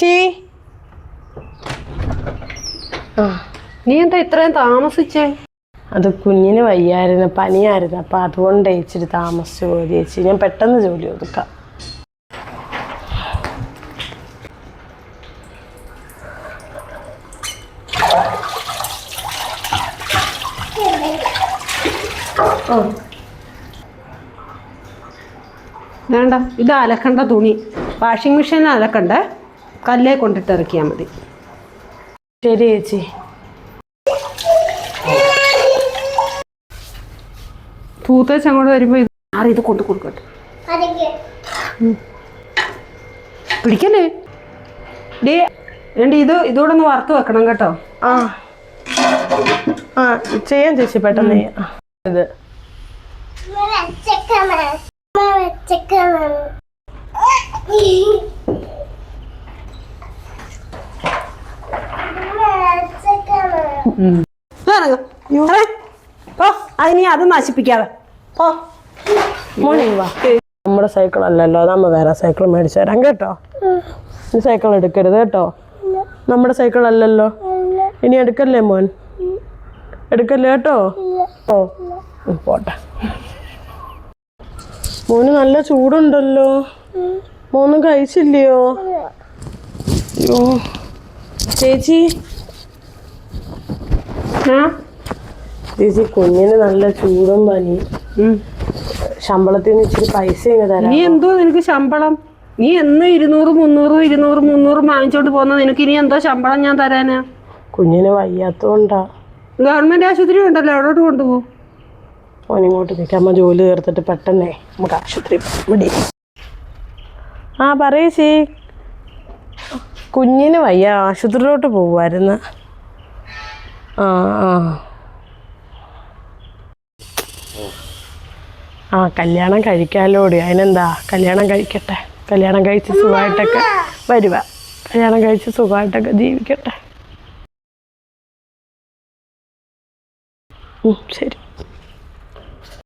ചേച്ചി. ആ നീ എന്താ ഇത്രയും താമസിച്ചേ? അത് കുഞ്ഞിന് വയ്യായിരുന്നു പനിയായിരുന്നു. അപ്പം അതുകൊണ്ട് ഇച്ചിരി താമസിച്ചു പോയി ചേച്ചി ഞാൻ പെട്ടെന്ന് ജോലി ഒതുക്കാം. വേണ്ട ഇത് അലക്കണ്ട തുണി. വാഷിംഗ് മെഷീനിൽ അലക്കണ്ടേ? കല്ലേ കൊണ്ടിട്ട് ഇറക്കിയാൽ മതി. ശരി ചേച്ചി. തൂത്തേച്ച് അങ്ങോട്ട് വരുമ്പോൾ ഇത് ആറ് ഇത് കൊണ്ട് കൊടുക്കട്ടെ. പിടിക്കല്ലേ? ഡേ രണ്ട് ഇത് ഇതോടെ ഒന്ന് വറുത്ത് വെക്കണം കേട്ടോ. ആ. ആ ചെയ്യാം ചേച്ചി പെട്ടെന്ന് ഇത്. ഇറങ്ങ്. ഇറങ്ങ്. അത് നശിപ്പിക്കാതെ വാ നമ്മുടെ സൈക്കിൾ അല്ലല്ലോ നമ്മ വേറെ സൈക്കിൾ മേടിച്ചു തരാം കേട്ടോ? ഈ സൈക്കിൾ എടുക്കരുത് കേട്ടോ. നമ്മുടെ സൈക്കിൾ അല്ലല്ലോ. ഇനി എടുക്കല്ലേ മോൻ? എടുക്കല്ലേ കേട്ടോ? ഓ പോട്ടെ. മോന് നല്ല ചൂടുണ്ടല്ലോ. മോനും കഴിച്ചില്ലയോ? ചേച്ചി ചേച്ചി കുഞ്ഞിന് നല്ല ചൂടും പനി. ശമ്പളത്തിന് ഇച്ചിരി പൈസ തരാം നീ എന്തോ നിനക്ക് ശമ്പളം? നീ എന്ന് ഇരുന്നൂറ് മുന്നൂറ് ഇരുന്നൂറ് മുന്നൂറ് വാങ്ങിച്ചോണ്ട് പോന്ന നിനക്ക് ഇനി എന്തോ ശമ്പളം ഞാൻ തരാനാ? കുഞ്ഞിന് വയ്യാത്തോണ്ടാ. ഗവൺമെന്റ് ആശുപത്രി ഉണ്ടല്ലോ അവിടോട്ട് കൊണ്ടുപോകും ഓനിങ്ങോട്ട് നിൽക്കാം അമ്മ ജോലി തീർത്തിട്ട് പെട്ടെന്നേ നമുക്ക് ആശുപത്രി വിടി. ആ പറയേ ചേ കുഞ്ഞിന് വയ്യ ആശുപത്രിയിലോട്ട് പോകുമായിരുന്നു ആ ആ. ആ കല്യാണം കഴിക്കാലോടി അതിനെന്താ? കല്യാണം കഴിക്കട്ടെ. കല്യാണം കഴിച്ച് സുഖമായിട്ടൊക്കെ വരുക കല്യാണം കഴിച്ച് സുഖമായിട്ടൊക്കെ ജീവിക്കട്ടെ. ശരി.